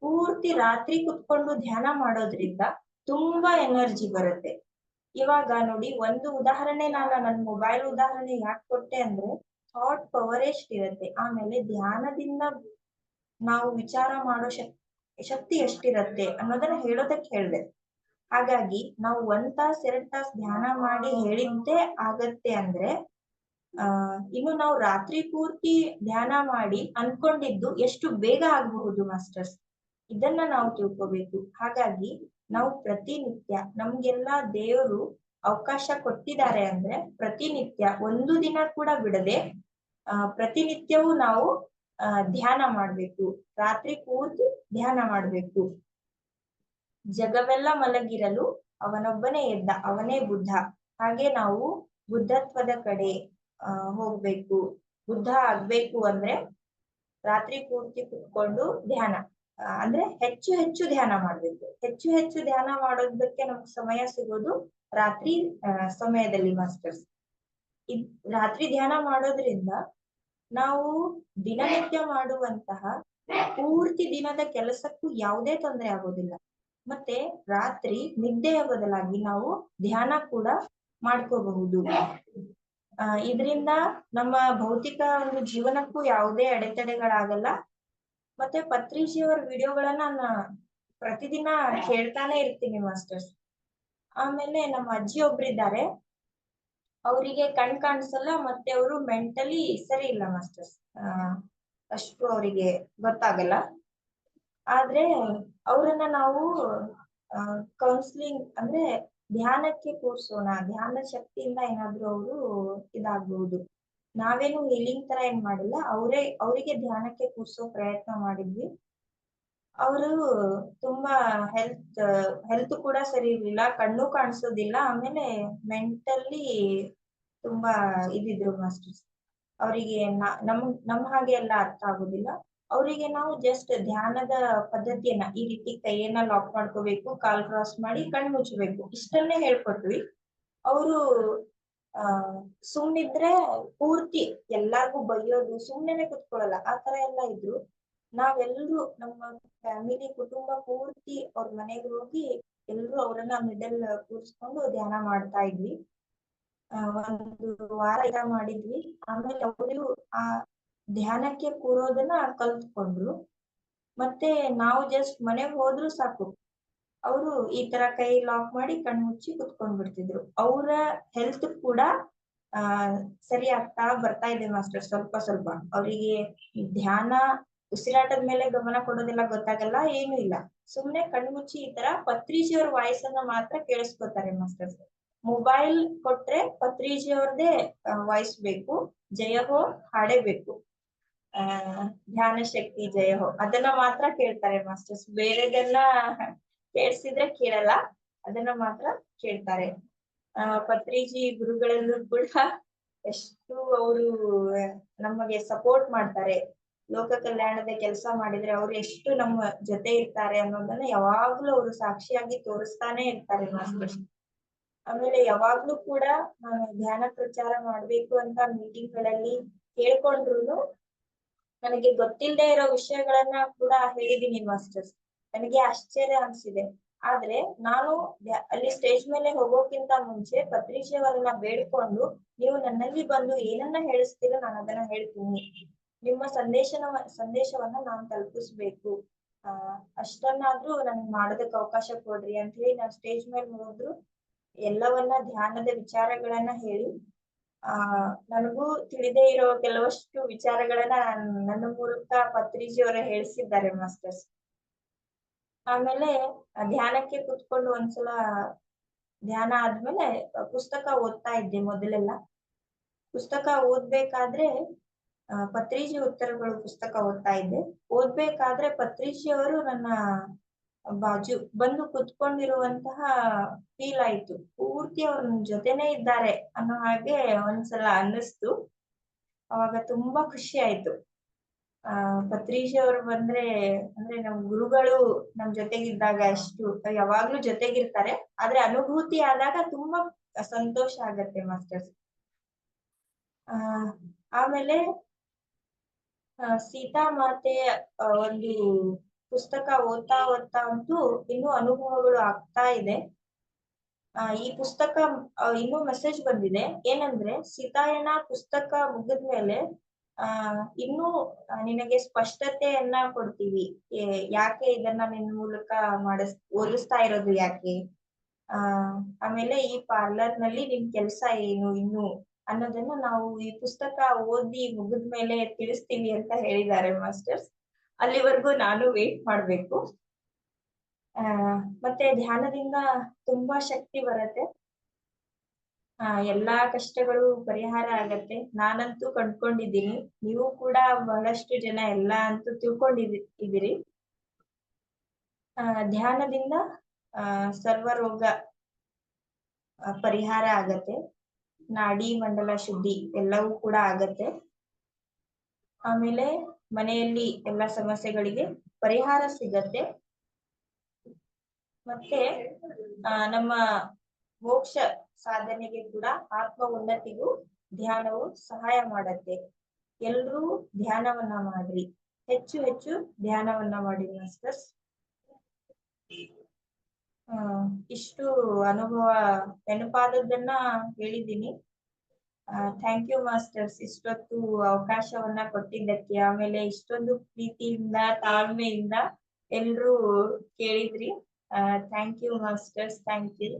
ಪೂರ್ತಿ ರಾತ್ರಿ ಕುತ್ಕೊಂಡು ಧ್ಯಾನ ಮಾಡೋದ್ರಿಂದ ತುಂಬಾ ಎನರ್ಜಿ ಬರುತ್ತೆ. ಇವಾಗ ನೋಡಿ, ಒಂದು ಉದಾಹರಣೆ ನಾನು ನನ್ನ ಮೊಬೈಲ್ ಉದಾಹರಣೆ ಯಾಕೆ ಕೊಟ್ಟೆ ಅಂದ್ರೆ ಥಾಟ್ ಪವರ್ ಎಷ್ಟಿರತ್ತೆ. ಆಮೇಲೆ ಧ್ಯಾನದಿಂದ ನಾವು ವಿಚಾರ ಮಾಡೋ ಶಕ್ತಿ ಶಕ್ತಿ ಎಷ್ಟಿರತ್ತೆ ಅನ್ನೋದನ್ನ ಹೇಳೋದಕ್ಕೆ ಹೇಳ್ದೆ. ಹಾಗಾಗಿ ನಾವು ಒಂದ್ ತಾಸ್, ಎರಡ್ ತಾಸ್ ಧ್ಯಾನ ಮಾಡಿ ಹೇಳಿದ್ದೇ ಆಗತ್ತೆ ಅಂದ್ರೆ, ಆ, ಇನ್ನು ನಾವು ರಾತ್ರಿ ಪೂರ್ತಿ ಧ್ಯಾನ ಮಾಡಿ ಅನ್ಕೊಂಡಿದ್ದು ಎಷ್ಟು ಬೇಗ ಆಗಬಹುದು ಮಾಸ್ಟರ್ಸ್? ಇದನ್ನ ನಾವು ತಿಳ್ಕೋಬೇಕು. ಹಾಗಾಗಿ ನಾವು ಪ್ರತಿನಿತ್ಯ ನಮ್ಗೆಲ್ಲಾ ದೇವರು ಅವಕಾಶ ಕೊಟ್ಟಿದ್ದಾರೆ ಅಂದ್ರೆ ಪ್ರತಿನಿತ್ಯ ಒಂದು ದಿನ ಕೂಡ ಬಿಡದೆ ಪ್ರತಿನಿತ್ಯವೂ ನಾವು ಧ್ಯಾನ ಮಾಡ್ಬೇಕು. ರಾತ್ರಿ ಕೂತು ಧ್ಯಾನ ಮಾಡ್ಬೇಕು. ಜಗವೆಲ್ಲ ಮಲಗಿರಲು ಅವನೊಬ್ಬನೇ ಎದ್ದ, ಅವನೇ ಬುದ್ಧ. ಹಾಗೆ ನಾವು ಬುದ್ಧತ್ವದ ಕಡೆ ಹೋಗ್ಬೇಕು. ಬುದ್ಧ ಆಗ್ಬೇಕು ಅಂದ್ರೆ ರಾತ್ರಿ ಪೂರ್ತಿ ಕುತ್ಕೊಂಡು ಧ್ಯಾನ. ಅಂದ್ರೆ ಹೆಚ್ಚು ಹೆಚ್ಚು ಧ್ಯಾನ ಮಾಡ್ಬೇಕು. ಹೆಚ್ಚು ಹೆಚ್ಚು ಧ್ಯಾನ ಮಾಡೋದಕ್ಕೆ ನಮ್ಗೆ ಸಮಯ ಸಿಗೋದು ರಾತ್ರಿ ಸಮಯದಲ್ಲಿ ಮಾಸ್ಟರ್ಸ್. ಇದ್, ರಾತ್ರಿ ಧ್ಯಾನ ಮಾಡೋದ್ರಿಂದ ನಾವು ದಿನನಿತ್ಯ ಮಾಡುವಂತಹ ಪೂರ್ತಿ ದಿನದ ಕೆಲಸಕ್ಕೂ ಯಾವುದೇ ತೊಂದರೆ ಆಗೋದಿಲ್ಲ. ಮತ್ತೆ ರಾತ್ರಿ ನಿದ್ದೆಯ ಬದಲಾಗಿ ನಾವು ಧ್ಯಾನ ಕೂಡ ಮಾಡ್ಕೋಬಹುದು. ಇದರಿಂದ ನಮ್ಮ ಭೌತಿಕ ಒಂದು ಜೀವನಕ್ಕೂ ಯಾವುದೇ ಅಡೆತಡೆಗಳಾಗಲ್ಲ. ಮತ್ತೆ ಪತ್ರಿಜಿಯವರ ವಿಡಿಯೋಗಳನ್ನ ನಾನು ಪ್ರತಿದಿನ ಕೇಳ್ತಾನೆ ಇರ್ತೀನಿ ಮಾಸ್ಟರ್ಸ್. ಆಮೇಲೆ ನಮ್ಮ ಅಜ್ಜಿ ಒಬ್ರಿದ್ದಾರೆ. ಅವರಿಗೆ ಕಣ್ ಕಾಣಿಸಲ್ಲ, ಮತ್ತೆ ಅವರು ಮೆಂಟಲಿ ಸರಿ ಇಲ್ಲ ಮಾಸ್ಟರ್ಸ್ ಅಷ್ಟು ಅವರಿಗೆ ಗೊತ್ತಾಗಲ್ಲ. ಆದ್ರೆ ಅವರನ್ನ ನಾವು ಕೌನ್ಸಿಲಿಂಗ್ ಅಂದ್ರೆ ಧ್ಯಾನಕ್ಕೆ ಕೂರ್ಸೋಣ, ಧ್ಯಾನ ಶಕ್ತಿಯಿಂದ ಏನಾದ್ರೂ ಅವರು ಇದಾಗಬಹುದು ನಾವೇನು ಹೀಲಿಂಗ್ ತರ ಏನ್ ಮಾಡಿಲ್ಲ, ಅವರೇ, ಅವರಿಗೆ ಧ್ಯಾನಕ್ಕೆ ಕೂರ್ಸೋ ಪ್ರಯತ್ನ ಮಾಡಿದ್ವಿ. ಅವರು ತುಂಬಾ ಹೆಲ್ತ್ ಹೆಲ್ತ್ ಕೂಡ ಸರಿ ಇರ್ಲಿಲ್ಲ ಕಣ್ಣು ಕಾಣಿಸೋದಿಲ್ಲ, ಆಮೇಲೆ ಮೆಂಟಲ್ಲಿ ತುಂಬಾ ಇದಿದ್ರು ಮಾಸ್ಟರ್ಸ್ ಅವರಿಗೆ ನಮ್ ನಮ್ ಹಾಗೆ ಎಲ್ಲ ಅರ್ಥ ಆಗೋದಿಲ್ಲ. ಅವರಿಗೆ ನಾವು ಜಸ್ಟ್ ಧ್ಯಾನದ ಪದ್ಧತಿಯನ್ನ, ಈ ರೀತಿ ಕೈಯನ್ನ ಲಾಕ್ ಮಾಡ್ಕೋಬೇಕು, ಕಾಲ್ ಕ್ರಾಸ್ ಮಾಡಿ ಕಣ್ ಮುಚ್ಚಬೇಕು, ಇಷ್ಟನ್ನೇ ಹೇಳ್ಕೊಟ್ವಿ. ಅವರು, ಆ, ಸುಮ್ನಿದ್ರೆ ಪೂರ್ತಿ ಎಲ್ಲಾರ್ಗು ಬೈಯೋದು, ಸುಮ್ನೆನೆ ಕುತ್ಕೊಳ್ಳಲ್ಲ, ಆ ತರ ಎಲ್ಲ ಇದ್ರು. ನಾವೆಲ್ರು ನಮ್ಮ ಫ್ಯಾಮಿಲಿ ಕುಟುಂಬ ಪೂರ್ತಿ ಅವ್ರ ಮನೆಗೆ ಹೋಗಿ ಎಲ್ರು ಅವ್ರನ್ನ ಮಿಡಲ್ ಕೂರ್ಸ್ಕೊಂಡು ಧ್ಯಾನ ಮಾಡ್ತಾ ಇದ್ವಿ. ಒಂದು ವಾರ ಧ್ಯಾನ ಮಾಡಿದ್ವಿ. ಆಮೇಲೆ ಅವರು ಆ ಧ್ಯಾನಕ್ಕೆ ಕೂರೋದನ್ನ ಕಲ್ತ್ಕೊಂಡ್ರು. ಮತ್ತೆ ನಾವು ಜಸ್ಟ್ ಮನೆಗ್ ಹೋದ್ರು ಸಾಕು. ಅವರು ಈ ತರ ಕೈ ಲಾಕ್ ಮಾಡಿ ಕಣ್ಣು ಮುಚ್ಚಿ ಕುತ್ಕೊಂಡ್ ಬಿಡ್ತಿದ್ರು ಅವರ ಹೆಲ್ತ್ ಕೂಡ, ಆ ಸರಿ ಆಗ್ತಾ ಬರ್ತಾ ಇದೆ ಮಾಸ್ಟರ್ ಸ್ವಲ್ಪ ಸ್ವಲ್ಪ. ಅವರಿಗೆ ಧ್ಯಾನ ಉಸಿರಾಟದ ಮೇಲೆ ಗಮನ ಕೊಡೋದೆಲ್ಲ ಗೊತ್ತಾಗಲ್ಲ, ಏನು ಇಲ್ಲ. ಸುಮ್ನೆ ಕಣ್ಮುಚ್ಚಿ ಈ ತರ ಪತ್ರಿಜಿ ಅವ್ರ ವಾಯ್ಸ್ ಅನ್ನ ಮಾತ್ರ ಕೇಳಿಸ್ಕೊತಾರೆ ಮಾಸ್ಟರ್ಸ್. ಮೊಬೈಲ್ ಕೊಟ್ರೆ ಪತ್ರಿಜಿ ಅವ್ರದೇ ವಾಯ್ಸ್ ಬೇಕು, ಜಯ ಹೋ, ಹಾಡೇ ಬೇಕು. ಆ, ಧ್ಯಾನ ಶಕ್ತಿ, ಜಯ ಹೋ, ಅದನ್ನ ಮಾತ್ರ ಕೇಳ್ತಾರೆ ಮಾಸ್ಟರ್ಸ್. ಬೇರೆದನ್ನ ಕೇಳಿಸಿದ್ರೆ ಕೇಳಲ್ಲ, ಅದನ್ನ ಮಾತ್ರ ಕೇಳ್ತಾರೆ. ಆ, ಪತ್ರಿಜಿ ಗುರುಗಳಲ್ಲೂ ಕೂಡ ಎಷ್ಟು ಅವರು ನಮಗೆ ಸಪೋರ್ಟ್ ಮಾಡ್ತಾರೆ. ಲೋಕ ಕಲ್ಯಾಣದ ಕೆಲಸ ಮಾಡಿದ್ರೆ ಅವ್ರು ಎಷ್ಟು ನಮ್ಮ ಜೊತೆ ಇರ್ತಾರೆ ಅನ್ನೋದನ್ನ ಯಾವಾಗ್ಲೂ ಅವರು ಸಾಕ್ಷಿಯಾಗಿ ತೋರಿಸ್ತಾನೆ ಇರ್ತಾರೆ ಮಾಸ್ಟರ್ಸ್ ಆಮೇಲೆ ಯಾವಾಗ್ಲೂ ಕೂಡ ನಾನು ಧ್ಯಾನ ಪ್ರಚಾರ ಮಾಡ್ಬೇಕು ಅಂತ ಮೀಟಿಂಗ್ಗಳಲ್ಲಿ ಕೇಳ್ಕೊಂಡ್ರು ನನಗೆ ಗೊತ್ತಿಲ್ಲದೆ ಇರೋ ವಿಷಯಗಳನ್ನ ಕೂಡ ಹೇಳಿದೀನಿ ಮಾಸ್ಟರ್ಸ್. ನನಗೆ ಆಶ್ಚರ್ಯ ಅನ್ಸಿದೆ. ಆದ್ರೆ ನಾನು ಅಲ್ಲಿ ಸ್ಟೇಜ್ ಮೇಲೆ ಹೋಗೋಕ್ಕಿಂತ ಮುಂಚೆ ಪತ್ರಿಕೆಯವರನ್ನ ಬೇಡ್ಕೊಂಡು ನೀವು ನನ್ನಲ್ಲಿ ಬಂದು ಏನನ್ನ ಹೇಳಿಸ್ತೀರೋ ನಾನು ಅದನ್ನ ಹೇಳ್ತೀನಿ. ನಿಮ್ಮ ಸಂದೇಶನ, ಸಂದೇಶವನ್ನ ನಾನು ತಲುಪಿಸ್ಬೇಕು. ಆ, ಅಷ್ಟನ್ನಾದ್ರೂ ನನ್ಗೆ ಮಾಡೋದಕ್ಕೆ ಅವಕಾಶ ಕೊಡ್ರಿ ಅಂತ ಹೇಳಿ ನಾನ್ ಸ್ಟೇಜ್ ಮೇಲೆ ಹೋದ್ರು ಎಲ್ಲವನ್ನ ಧ್ಯಾನದ ವಿಚಾರಗಳನ್ನ ಹೇಳಿ, ಆ, ನನಗೂ ತಿಳಿದೇ ಇರೋ ಕೆಲವಷ್ಟು ವಿಚಾರಗಳನ್ನ ನಾನ್ ನನ್ನ ಮೂಲಕ ಪತ್ರಿಜಿಯವರು ಹೇಳಿಸಿದ್ದಾರೆ ಮಾಸ್ಟರ್ಸ್. ಆಮೇಲೆ ಧ್ಯಾನಕ್ಕೆ ಕುತ್ಕೊಂಡು ಒಂದ್ಸಲ ಧ್ಯಾನ ಆದ್ಮೇಲೆ ಪುಸ್ತಕ ಓದ್ತಾ ಇದ್ದೆ ಮೊದಲೆಲ್ಲ. ಪುಸ್ತಕ ಓದ್ಬೇಕಾದ್ರೆ ಪತ್ರಿಜಿ ಉತ್ತರಗಳು ಪುಸ್ತಕ ಓದ್ತಾ ಇದ್ದೆ. ಓದ್ಬೇಕಾದ್ರೆ ಪತ್ರಿಜಿಯವರು ನನ್ನ ಬಾಜು, ಬಂದು ಕುತ್ಕೊಂಡಿರುವಂತಹ ಫೀಲ್ ಆಯ್ತು. ಪೂರ್ತಿ ಅವ್ರ ಜೊತೆನೆ ಇದ್ದಾರೆ ಅನ್ನೋ ಹಾಗೆ ಒಂದ್ಸಲ ಅನ್ನಿಸ್ತು. ಅವಾಗ ತುಂಬಾ ಖುಷಿ ಆಯ್ತು. ಆ ಅವ್ರು ಬಂದ್ರೆ, ಅಂದ್ರೆ ನಮ್ ಗುರುಗಳು ನಮ್ ಜೊತೆಗಿದ್ದಾಗ ಅಷ್ಟು ಯಾವಾಗ್ಲೂ ಜೊತೆಗಿರ್ತಾರೆ. ಆದ್ರೆ ಅನುಭೂತಿ ಆದಾಗ ತುಂಬಾ ಸಂತೋಷ ಆಗತ್ತೆ ಮಾಸ್ಟರ್ಸ್. ಆ, ಆಮೇಲೆ ಸೀತಾ ಮಾತೆ ಒಂದು ಪುಸ್ತಕ ಓದ್ತಾ ಓದ್ತಾ ಅಂತೂ ಇನ್ನೂ ಅನುಭವಗಳು ಆಗ್ತಾ ಇದೆ. ಈ ಪುಸ್ತಕ ಇನ್ನೂ ಮೆಸೇಜ್ ಬಂದಿದೆ. ಏನಂದ್ರೆ ಸೀತಾಯಣ ಪುಸ್ತಕ ಮುಗಿದ್ಮೇಲೆ ಆ, ಇನ್ನೂ ನಿನಗೆ ಸ್ಪಷ್ಟತೆಯನ್ನ ಕೊಡ್ತೀವಿ. ಯಾಕೆ ಇದನ್ನ ನಿನ್ ಮೂಲಕ ಮಾಡಿಸ್ ಓದಿಸ್ತಾ ಇರೋದು ಯಾಕೆ? ಆ, ಆಮೇಲೆ ಈ ಪಾರ್ಲರ್ನಲ್ಲಿ ನಿನ್ ಕೆಲ್ಸ ಏನು ಇನ್ನು? ಅನ್ನೋದನ್ನ ನಾವು ಈ ಪುಸ್ತಕ ಓದಿ ಮುಗಿದ ಮೇಲೆ ತಿಳಿಸ್ತೀವಿ ಅಂತ ಹೇಳಿದ್ದಾರೆ ಮಾಸ್ಟರ್ಸ್. ಅಲ್ಲಿವರೆಗೂ ನಾನು ವೇಟ್ ಮಾಡ್ಬೇಕು. ಮತ್ತೆ ಧ್ಯಾನದಿಂದ ತುಂಬಾ ಶಕ್ತಿ ಬರತ್ತೆ. ಎಲ್ಲಾ ಕಷ್ಟಗಳು ಪರಿಹಾರ ಆಗತ್ತೆ. ನಾನಂತೂ ಕಂಡ್ಕೊಂಡಿದ್ದೀನಿ. ನೀವು ಕೂಡ ಬಹಳಷ್ಟು ಜನ ಎಲ್ಲಾ ಅಂತೂ ತಿಳ್ಕೊಂಡಿದಿ, ಇದ್ದೀರಿ. ಧ್ಯಾನದಿಂದ, ಆ ಸರ್ವ ರೋಗ ಪರಿಹಾರ ಆಗತ್ತೆ. ನಾಡಿ ಮಂಡಲ ಶುದ್ಧಿ ಎಲ್ಲವೂ ಕೂಡ ಆಗತ್ತೆ. ಆಮೇಲೆ ಮನೆಯಲ್ಲಿ ಎಲ್ಲ ಸಮಸ್ಯೆಗಳಿಗೆ ಪರಿಹಾರ ಸಿಗತ್ತೆ. ಮತ್ತೆ, ಆ, ನಮ್ಮ ಮೋಕ್ಷ ಸಾಧನೆಗೆ ಕೂಡ ಆತ್ಮ ಉನ್ನತಿಗೂ ಧ್ಯಾನವು ಸಹಾಯ ಮಾಡತ್ತೆ. ಎಲ್ರೂ ಧ್ಯಾನವನ್ನ ಮಾಡ್ರಿ. ಹೆಚ್ಚು ಹೆಚ್ಚು ಧ್ಯಾನವನ್ನ ಮಾಡಿ ಮಾಸ್ಟರ್ಸ್. ಇಷ್ಟು ಅನುಭವ ನೆನಪಾದದ್ದನ್ನ ಹೇಳಿದ್ದೀನಿ. ಥ್ಯಾಂಕ್ ಯು ಮಾಸ್ಟರ್ಸ್ ಇಷ್ಟೊತ್ತು ಅವಕಾಶವನ್ನ ಕೊಟ್ಟಿದ್ದಕ್ಕೆ, ಆಮೇಲೆ ಇಷ್ಟೊಂದು ಪ್ರೀತಿಯಿಂದ, ತಾಳ್ಮೆಯಿಂದ ಎಲ್ರೂ ಕೇಳಿದ್ರಿ. Thank you masters thank you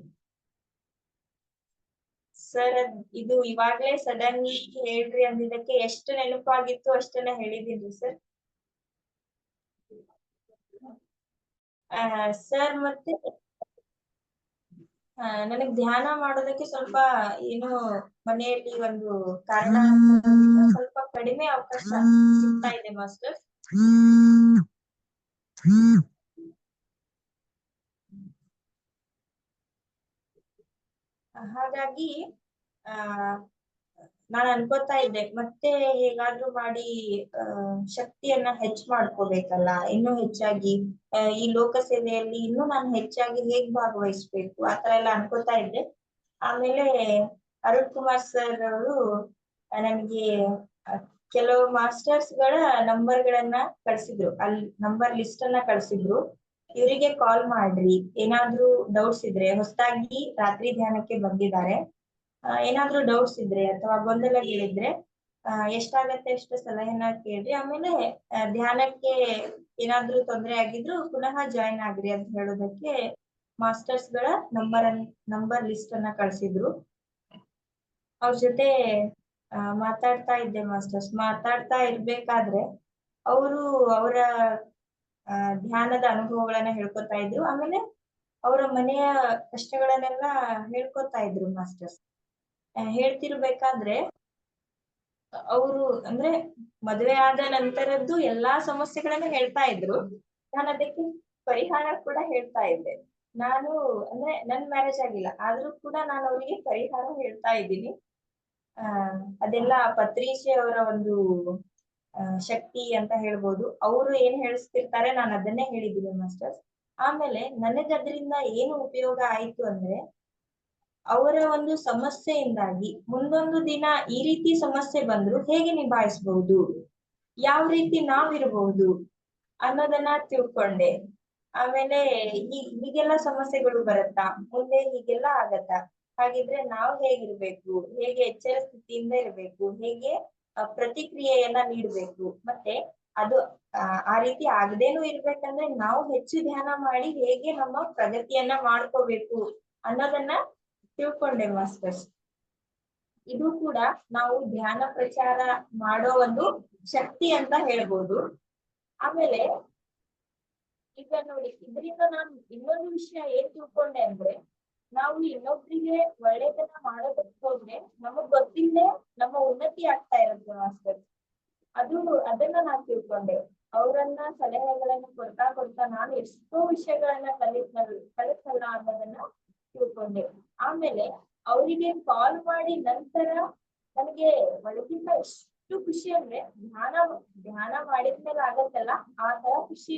sir ಇದು ಇವಾಗಲೇ ಸಡನ್ ಹೇಳ್ರಿ ಅಂದಿದ್ದಕ್ಕೆ ಎಷ್ಟು ನೆನಪಾಗಿತ್ತು ಅಷ್ಟನ್ನ ಹೇಳಿದೀನಿ ಸರ್ ಸರ್ ಮತ್ತೆ ನನಗ್ ಧ್ಯಾನ ಮಾಡೋದಕ್ಕೆ ಸ್ವಲ್ಪ ಏನು ಮನೆಯಲ್ಲಿ ಒಂದು ಕಾರಣ ಸ್ವಲ್ಪ ಕಡಿಮೆ ಅವಕಾಶ ಸಿಗ್ತಾ ಇದೆ ಮಾಸ್ಟರ್. ಹಾಗಾಗಿ ಆ ನಾನು ಅನ್ಕೋತಾ ಇದ್ದೆ ಮತ್ತೆ ಹೇಗಾದ್ರೂ ಮಾಡಿ ಅಹ್ ಶಕ್ತಿಯನ್ನ ಹೆಚ್ಚ್ ಮಾಡ್ಕೋಬೇಕಲ್ಲ ಇನ್ನೂ ಹೆಚ್ಚಾಗಿ. ಆ, ಈ ಲೋಕ ಸೇವೆಯಲ್ಲಿ ಇನ್ನೂ ನಾನು ಹೆಚ್ಚಾಗಿ ಹೇಗ್ ಭಾಗವಹಿಸ್ಬೇಕು ಆತರ ಎಲ್ಲ ಅನ್ಕೋತಾ ಇದ್ದೆ ಆಮೇಲೆ ಅರುಣ್ ಕುಮಾರ್ ಸರ್ ಅವರು ನಮ್ಗೆ ಕೆಲವು ಮಾಸ್ಟರ್ಸ್ಗಳ ನಂಬರ್ ಗಳನ್ನ ಕಳ್ಸಿದ್ರು ಅಲ್ಲಿ ನಂಬರ್ ಲಿಸ್ಟ್ ಅನ್ನ ಕಳ್ಸಿದ್ರು. ಇವರಿಗೆ ಕಾಲ್ ಮಾಡ್ರಿ ಏನಾದ್ರೂ ಡೌಟ್ಸ್ ಇದ್ರೆ ಹೊಸದಾಗಿ ರಾತ್ರಿ ಧ್ಯಾನಕ್ಕೆ ಬಂದಿದ್ದಾರೆ. ಆ, ಏನಾದ್ರೂ ಡೌಟ್ಸ್ ಇದ್ರೆ ಅಥವಾ ಗೊಂದಲಗಳಿದ್ರೆ ಎಷ್ಟಾಗತ್ತೆ ಎಷ್ಟು ಸಲಹೆನ ಕೇಳ್ರಿ. ಆಮೇಲೆ ಧ್ಯಾನಕ್ಕೆ ಏನಾದ್ರೂ ತೊಂದರೆ ಆಗಿದ್ರು ಪುನಃ ಜಾಯಿನ್ ಆಗ್ರಿ ಅಂತ ಹೇಳೋದಕ್ಕೆ ಮಾಸ್ಟರ್ಸ್ಗಳ ನಂಬರ್ ನಂಬರ್ ಲಿಸ್ಟ್ ಅನ್ನ ಕಳ್ಸಿದ್ರು. ಅವ್ರ ಜೊತೆ ಮಾತಾಡ್ತಾ ಇದ್ದೆ ಮಾಸ್ಟರ್ಸ್ ಮಾತಾಡ್ತಾ ಇರ್ಬೇಕಾದ್ರೆ ಅವರು ಅವರ ಧ್ಯಾನದ ಅನುಭವಗಳನ್ನ ಹೇಳ್ಕೊತಾ ಇದ್ರು. ಆಮೇಲೆ ಅವರ ಮನೆಯ ಕಷ್ಟಗಳನ್ನೆಲ್ಲ ಹೇಳ್ಕೊತಾ ಇದ್ರು ಮಾಸ್ಟರ್ಸ್ ಹೇಳ್ತಿರ್ಬೇಕಾದ್ರೆ, ಅವರು ಅಂದ್ರೆ ಮದುವೆ ಆದ ನಂತರದ್ದು ಎಲ್ಲಾ ಸಮಸ್ಯೆಗಳನ್ನ ಹೇಳ್ತಾ ಇದ್ರು. ನಾನು ಅದಕ್ಕೆ ಪರಿಹಾರ ಕೂಡ ಹೇಳ್ತಾ ಇದ್ದೆ. ನಾನು ಅಂದ್ರೆ ನನ್ ಮ್ಯಾರೇಜ್ ಆಗಿಲ್ಲ, ಆದ್ರೂ ಕೂಡ ನಾನು ಅವರಿಗೆ ಪರಿಹಾರ ಹೇಳ್ತಾ ಇದ್ದೀನಿ. ಆ, ಅದೆಲ್ಲ ಪತ್ರಿಷೆ ಅವರ ಒಂದು ಶಕ್ತಿ ಅಂತ ಹೇಳ್ಬೋದು. ಅವರು ಏನ್ ಹೇಳಿಸ್ತಿರ್ತಾರೆ ನಾನು ಅದನ್ನೇ ಹೇಳಿದ್ದೀನಿ ಮಾಸ್ಟರ್ಸ್. ಆಮೇಲೆ ನನಗೆ ಅದರಿಂದ ಏನು ಉಪಯೋಗ ಆಯ್ತು ಅಂದ್ರೆ ಅವರ ಒಂದು ಸಮಸ್ಯೆಯಿಂದಾಗಿ ಮುಂದೊಂದು ದಿನ ಈ ರೀತಿ ಸಮಸ್ಯೆ ಬಂದ್ರು ಹೇಗೆ ನಿಭಾಯಿಸಬಹುದು? ಯಾವ ರೀತಿ ನಾವಿರಬಹುದು? ಅನ್ನೋದನ್ನ ತಿಳ್ಕೊಂಡೆ. ಆಮೇಲೆ ಹೀಗೆಲ್ಲ ಸಮಸ್ಯೆಗಳು ಬರುತ್ತಾ? ಮುಂದೆ ಹೀಗೆಲ್ಲ ಆಗತ್ತಾ? ಹಾಗಿದ್ರೆ ನಾವು ಹೇಗಿರ್ಬೇಕು? ಹೇಗೆ ಎಚ್ಚರ ಸ್ಥಿತಿಯಿಂದ ಇರ್ಬೇಕು? ಹೇಗೆ ಪ್ರತಿಕ್ರಿಯೆಯನ್ನ ನೀಡ್ಬೇಕು? ಮತ್ತೆ ಅದು ಆ ರೀತಿ ಆಗದೇನು ಇರ್ಬೇಕಂದ್ರೆ ನಾವು ಹೆಚ್ಚು ಧ್ಯಾನ ಮಾಡಿ ಹೇಗೆ ನಮ್ಮ ಪ್ರಗತಿಯನ್ನ ಮಾಡ್ಕೋಬೇಕು ಅನ್ನೋದನ್ನ ತಿಳ್ಕೊಂಡೆ ಮಾಸ್ಟರ್ಸ್ ಇದು ಕೂಡ ನಾವು ಧ್ಯಾನ ಪ್ರಚಾರ ಮಾಡೋ ಒಂದು ಶಕ್ತಿ ಅಂತ ಹೇಳ್ಬೋದು. ಆಮೇಲೆ ಈಗ ನೋಡಿ, ಇದರಿಂದ ನಾನು ಇನ್ನೊಂದು ವಿಷಯ ಏನ್ ತಿಳ್ಕೊಂಡೆ ಅಂದ್ರೆ, ನಾವು ಇನ್ನೊಬ್ರಿಗೆ ಒಳ್ಳೆಯದನ್ನ ಮಾಡೋದಕ್ಕೆ ಹೋದ್ರೆ ನಮಗ್ ಗೊತ್ತಿಲ್ಲದೆ ನಮ್ಮ ಉನ್ನತಿ ಆಗ್ತಾ ಇರುತ್ತೆ ಮಾಸ್ಟರ್. ಅದು ಅದನ್ನ ನಾನ್ ತಿಳ್ಕೊಂಡೆ. ಅವರನ್ನ ಸಲಹೆಗಳನ್ನ ಕೊಡ್ತಾ ಕೊಡ್ತಾ ನಾನು ಎಷ್ಟೋ ವಿಷಯಗಳನ್ನ ಕಲಿತ್ನಲ್. ಕಲಿತಲ್ಲ ಅನ್ನೋದನ್ನ ತಿಳ್ಕೊಂಡೆ ಆಮೇಲೆ ಅವರಿಗೆ ಕಾಲ್ ಮಾಡಿ ನಂತರ ನನಗೆ ಒಳಗಿಂದ ಎಷ್ಟು ಖುಷಿ ಅಂದ್ರೆ ಧ್ಯಾನ ಧ್ಯಾನ ಮಾಡಿದ್ಮೇಲೆ ಆಗತ್ತಲ್ಲ, ಆ ತರ ಖುಷಿ,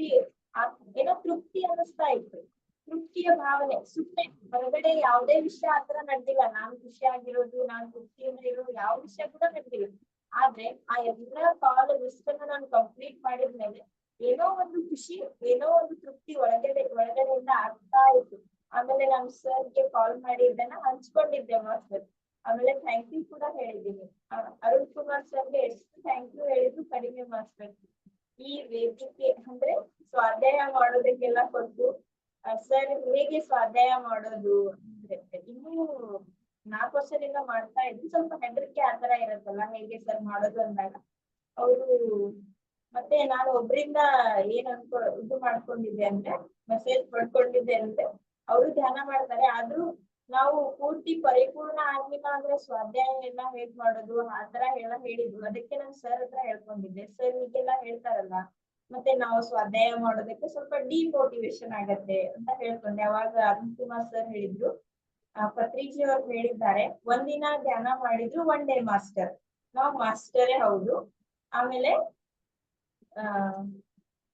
ಆ ಏನೋ ತೃಪ್ತಿ ಅನ್ನಿಸ್ತಾ ಇತ್ತು. ತೃಪ್ತಿಯ ಭಾವನೆ ಸುಮ್ಮನೆ ಹೊರಗಡೆ ಯಾವುದೇ ವಿಷಯ ಆತರ ನಡೆದಿಲ್ಲ. ನಾನ್ ಖುಷಿ ಆಗಿರೋದು, ನಾನ್ ತೃಪ್ತಿಯಿಂದ ಇರೋದು ಯಾವ ವಿಷಯ ಕೂಡ ನಡೆದಿಲ್ಲ ಆದ್ರೆ ಆ ಎಲ್ಲಾ ಕಾಲ್ ಲಿಸ್ಟ್ ಅನ್ನ ನಾನು ಕಂಪ್ಲೀಟ್ ಮಾಡಿದ್ಮೇಲೆ ಏನೋ ಒಂದು ಖುಷಿ ಏನೋ ಒಂದು ತೃಪ್ತಿ ಒಳಗಡೆ ಒಳಗಡೆಯಿಂದ ಆಗ್ತಾ ಇತ್ತು ಆಮೇಲೆ ನಾನು ಸರ್ಗೆ ಕಾಲ್ ಮಾಡಿ ಇದನ್ನ ಮಾಸ್ಟರ್ ಆಮೇಲೆ ಥ್ಯಾಂಕ್ ಯು ಕೂಡ ಹೇಳಿದ್ದೀನಿ. ಅರುಣ್ ಕುಮಾರ್ ಸರ್ಗೆ ಎಷ್ಟು ಥ್ಯಾಂಕ್ ಯು ಹೇಳಿದ್ರು ಕಡಿಮೆ ಮಾಸ್ಟರ್ ಈ ವೇದಿಕೆ ಅಂದ್ರೆ ಸ್ವಾಧ್ಯಾಯ ಮಾಡೋದಕ್ಕೆಲ್ಲ ಕೊಟ್ಟು ಸರ್ ಹೇಗೆ ಸ್ವಾಧ್ಯಾಯ ಮಾಡೋದು ಅಂದ್ರೆ ಇನ್ನೂ ನಾಲ್ಕು ವರ್ಷದಿಂದ ಮಾಡ್ತಾ ಇದ್ದು ಸ್ವಲ್ಪ ಹೆದರಿಕೆ ಆತರ ಇರತ್ತಲ್ಲ, ಹೇಗೆ ಸರ್ ಮಾಡೋದು ಅಂದಾಗ. ಅವರು ಮತ್ತೆ ನಾನು ಒಬ್ರಿಂದ ಏನ್ ಅನ್ಕೊ, ಇದು ಮಾಡ್ಕೊಂಡಿದ್ದೆ ಅಂದ್ರೆ ಮೆಸೇಜ್ ಪಡ್ಕೊಂಡಿದ್ದೆ ಅಂದ್ರೆ, ಅವರು ಧ್ಯಾನ ಮಾಡ್ತಾರೆ, ಆದ್ರೂ ನಾವು ಪೂರ್ತಿ ಪರಿಪೂರ್ಣ ಆಗ್ಲಿಲ್ಲ ಅಂದ್ರೆ ಸ್ವಾಧ್ಯಾಯ ಎಲ್ಲ ಹೇಗ್ ಮಾಡೋದು? ಆತರ ಎಲ್ಲ ಹೇಳಿದ್ರು. ಅದಕ್ಕೆ ನಾನು ಸರ್ ಹತ್ರ ಹೇಳ್ಕೊಂಡಿದ್ದೆ. ಸರ್ ಹೀಗೆಲ್ಲ ಹೇಳ್ತಾರಲ್ಲ ಮತ್ತೆ ನಾವು ಸ್ವಾಧ್ಯಾಯ ಮಾಡೋದಕ್ಕೆ ಸ್ವಲ್ಪ ಡಿಮೋಟಿವೇಶನ್ ಆಗತ್ತೆ ಅಂತ ಹೇಳ್ಕೊಂಡೆ. ಅವಾಗ ಅರುಣ್ ಸರ್ ಹೇಳಿದ್ರು. ಆ, ಪತ್ರಿಜಿ ಅವ್ರು ಹೇಳಿದ್ದಾರೆ ಒಂದಿನ ಧ್ಯಾನ ಮಾಡಿದ್ರು ಒನ್ ಡೇ ಮಾಸ್ಟರ್ ನಾವು ಮಾಸ್ಟರೇ ಹೌದು. ಆಮೇಲೆ ಆ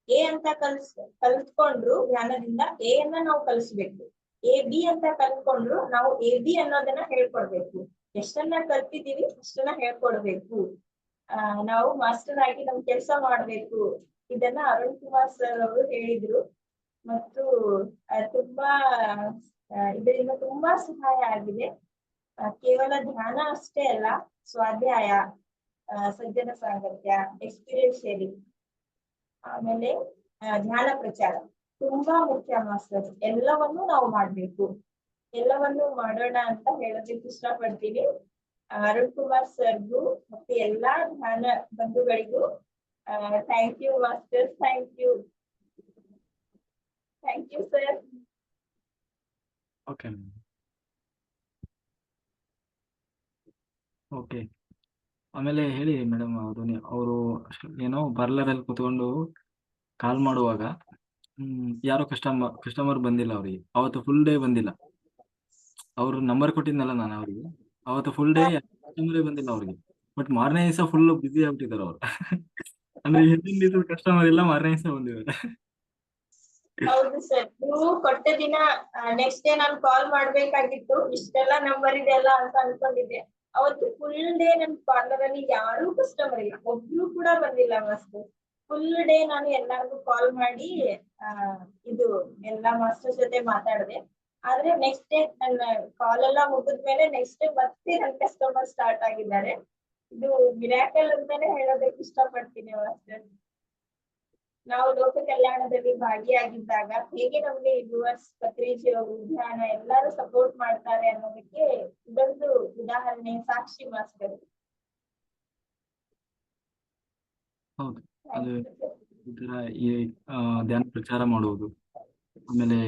ಎ ಅಂತ ಕಲ್ಸ್ ಕಲ್ತ್ಕೊಂಡ್ರು ಧ್ಯಾನದಿಂದ ಎ ಅನ್ನ ನಾವು ಕಲಿಸ್ಬೇಕು. ಎ ಬಿ ಅಂತ ಕಲ್ತ್ಕೊಂಡ್ರು ನಾವು ಎ ಬಿ ಅನ್ನೋದನ್ನ ಹೇಳ್ಕೊಡ್ಬೇಕು. ಎಷ್ಟನ್ನ ಕಲ್ತಿದೀವಿ ಅಷ್ಟನ್ನ ಹೇಳ್ಕೊಡ್ಬೇಕು. ಆ, ನಾವು ಮಾಸ್ಟರ್ ಆಗಿ ನಮ್ ಕೆಲ್ಸ ಮಾಡ್ಬೇಕು. ಇದನ್ನ ಅರುಣ್ ಕುಮಾರ್ ಸರ್ ಅವರು ಹೇಳಿದ್ರು. ಮತ್ತು ತುಂಬಾ ಇದರಿಂದ ತುಂಬಾ ಸಹಾಯ ಆಗಿದೆ. ಕೇವಲ ಧ್ಯಾನ ಅಷ್ಟೇ ಅಲ್ಲ, ಸ್ವಾಧ್ಯಾಯ ಸಜ್ಜನ ಸಾಂಗತ್ಯ ಎಕ್ಸ್ಪೀರಿಯನ್ಸ್ ಶೇರಿಂಗ್ ಆಮೇಲೆ ಧ್ಯಾನ ಪ್ರಚಾರ. ತುಂಬಾ ಮುಖ್ಯ ಮಾಸ್ಟರ್ಸ್ ಎಲ್ಲವನ್ನು ನಾವು ಮಾಡ್ಬೇಕು. ಎಲ್ಲವನ್ನು ಮಾಡೋಣ ಅಂತ ಹೇಳೋದಕ್ಕೆ ಇಷ್ಟಪಡ್ತೀನಿ. ಅರುಣ್ ಕುಮಾರ್ ಸರ್ಗೂ ಮತ್ತೆ ಎಲ್ಲಾ ಧ್ಯಾನ ಬಂಧುಗಳಿಗೂ thank you master. Thank you thank you sir okay okay ಆಮೇಲೆ ಹೇಳಿ ಮೇಡಮ್ ಅವರು ಏನೋ ಬರ್ಲರಲ್ಲಿ ಕುತ್ಕೊಂಡು ಕಾಲ್ ಮಾಡುವಾಗ ಹ್ಮ್, ಯಾರೋ ಕಸ್ಟಮರ್ ಕಸ್ಟಮರ್ ಬಂದಿಲ್ಲ ಅವರಿಗೆ. ಅವತ್ತು ಫುಲ್ ಡೇ ಬಂದಿಲ್ಲ. ಅವರು ನಂಬರ್ ಕೊಟ್ಟಿದ್ನಲ್ಲ ನಾನು ಅವರಿಗೆ. ಅವತ್ತು ಫುಲ್ ಡೇ ಕಸ್ಟಮರೇ ಬಂದಿಲ್ಲ ಅವ್ರಿಗೆ. ಬಟ್ ಮಾರನೇ ದಿವಸ ಫುಲ್ ಬ್ಯುಸಿ ಆಗ್ಬಿಟ್ಟಿದ್ದಾರೆ ಅವ್ರು. ಅಂದ್ರೆ ಹಿಂದಿನ ದಿವಸ ಕಸ್ಟಮರ್ ಇಲ್ಲ ಮಾರನೇ ದಿವಸ ಬಂದಿದ್ದಾರೆ. ಹೌದು ಸರ್ ನೀವು ಕೊಟ್ಟ ದಿನ ನೆಕ್ಸ್ಟ್ ಡೇ ನಾನು ಕಾಲ್ ಮಾಡ್ಬೇಕಾಗಿತ್ತು. ಇಷ್ಟೆಲ್ಲ ನಂಬರ್ ಇದೆ ಅಲ್ಲ ಅಂತ ಅನ್ಕೊಂಡಿದ್ದೆ. ಅವತ್ತು ಫುಲ್ ಡೇ ನನ್ ಪಾರ್ಲರ್ ಅಲ್ಲಿ ಯಾರು ಕಸ್ಟಮರ್ ಇಲ್ಲ. ಒಬ್ರು ಕೂಡ ಬಂದಿಲ್ಲ ಮಾಸ್ಟರ್. ಫುಲ್ ಡೇ ನಾನು ಎಲ್ಲಾರ್ಗು ಕಾಲ್ ಮಾಡಿ, ಆ, ಇದು ಎಲ್ಲಾ ಮಾಸ್ಟರ್ ಜೊತೆ ಮಾತಾಡ್ದೆ. ಆದ್ರೆ ನೆಕ್ಸ್ಟ್ ಡೇ ನನ್ನ ಕಾಲ್ ಎಲ್ಲ ಮುಗಿದ್ಮೇಲೆ ನೆಕ್ಸ್ಟ್ ಡೇ ಮತ್ತೆ ನನ್ ಕಸ್ಟಮರ್ ಸ್ಟಾರ್ಟ್ ಆಗಿದ್ದಾರೆ. ಇದು ಮಿರಾಕಲ್ ಅಂತಾನೆ ಹೇಳೋದಕ್ಕೆ ಇಷ್ಟಪಡ್ತೀನಿ ಮಾಸ್ಟರ್ ನಾವು ಲೋಕ ಕಲ್ಯಾಣದಲ್ಲಿ ಭಾಗಿಯಾಗಿದ್ದಾಗ ಹೇಗೆ ನಮ್ಗೆ ಯುವರ್ಸ್ ಪತ್ರಿಜಿ ಉದ್ಯಾನ ಎಲ್ಲರೂ ಸಪೋರ್ಟ್ ಮಾಡ್ತಾರೆ ಅನ್ನೋದಕ್ಕೆ ಇದೊಂದು ಉದಾಹರಣೆ, ಸಾಕ್ಷಿ ಮಾಸ್ಟರ್. ಹೌದು. ಅದು ಈ ತರ ಈ ಧ್ಯಾನ ಪ್ರಚಾರ ಮಾಡುವುದು. ಆಮೇಲೆ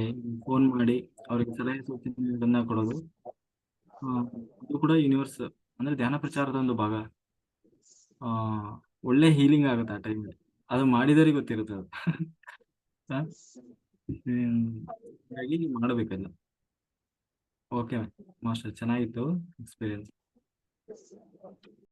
ಫೋನ್ ಮಾಡಿ ಅವ್ರಿಗೆ ಸಲಹೆ ಸೂಚನೆಗಳನ್ನ ಕೊಡೋದು. ಅದು ಕೂಡ ಯೂನಿವರ್ಸ್ ಅಂದ್ರೆ ಧ್ಯಾನ ಪ್ರಚಾರದ ಒಂದು ಭಾಗ. ಆ, ಒಳ್ಳೆ ಹೀಲಿಂಗ್ ಆಗುತ್ತೆ ಆ ಟೈಮ್ ಅದು ಮಾಡಿದವರಿಗೆ ಗೊತ್ತಿರುತ್ತೆ ಅದು. ಹಾಗಾಗಿ ಮಾಡಬೇಕಲ್ಲ ಓಕೆ ಮಾಸ್ಟರ್, ಚೆನ್ನಾಗಿತ್ತು ಎಕ್ಸ್ಪೀರಿಯನ್ಸ್